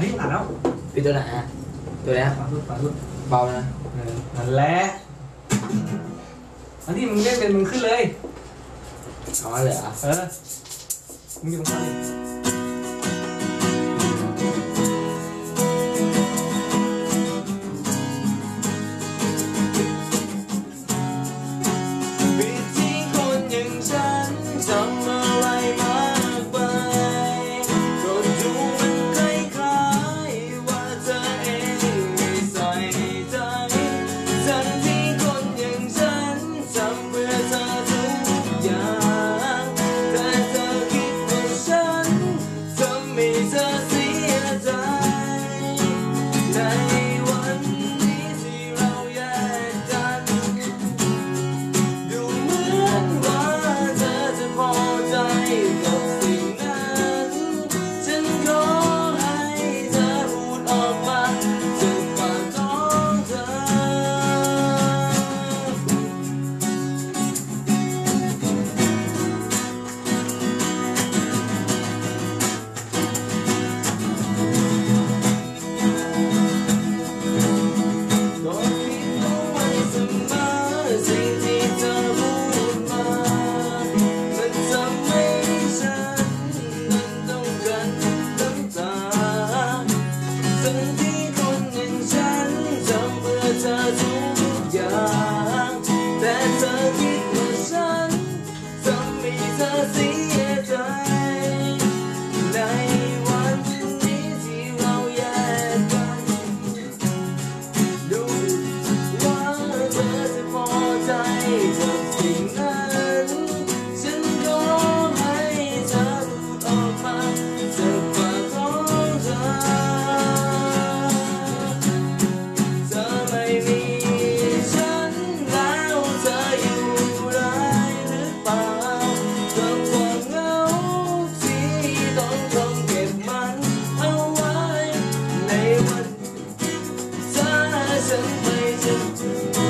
ฮ้ยหลับแล้วปิดตัวไหนฮะตัวเนี้ยฝาสุดฝาสุดเบานะเออนั่นแหละอันที่มึงเล่นเป็นมึงขึ้นเลยอ๋อเหรอเออมึงอยู่ตรงข้างนี่ น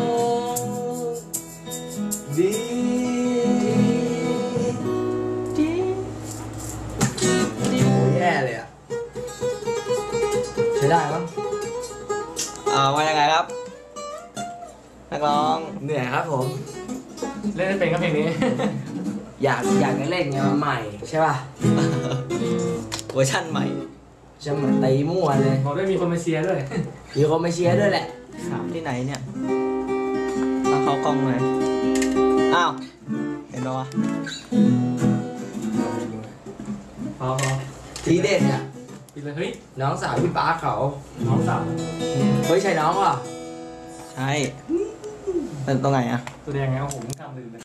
เลยอะใช้ได้มั้งอ่าว่ายังไงครับ นักร้อง เหนื่อยครับผม เล่นได้เป็นก็เพลงนี้ อยากอยากจะเล่นไงมาใหม่ใช่ป่ะเวอร์ชั่นใหม่จะเหมือนตีมั่วเลยบอกด้วยมีคนมาเชียร์ด้วยมีคนมาเชียร์ด้วยแหละ ที่ไหนเนี่ยมาเข้ากล้องเลย เลยเฮ้ยน้องสาวพี่ป้าเขาน้องสาวเฮ้ยใช่น้องว่ะใช่เป็นตรงไหนอะตัวแดงไงโอ้โหมึงทำลืมเลย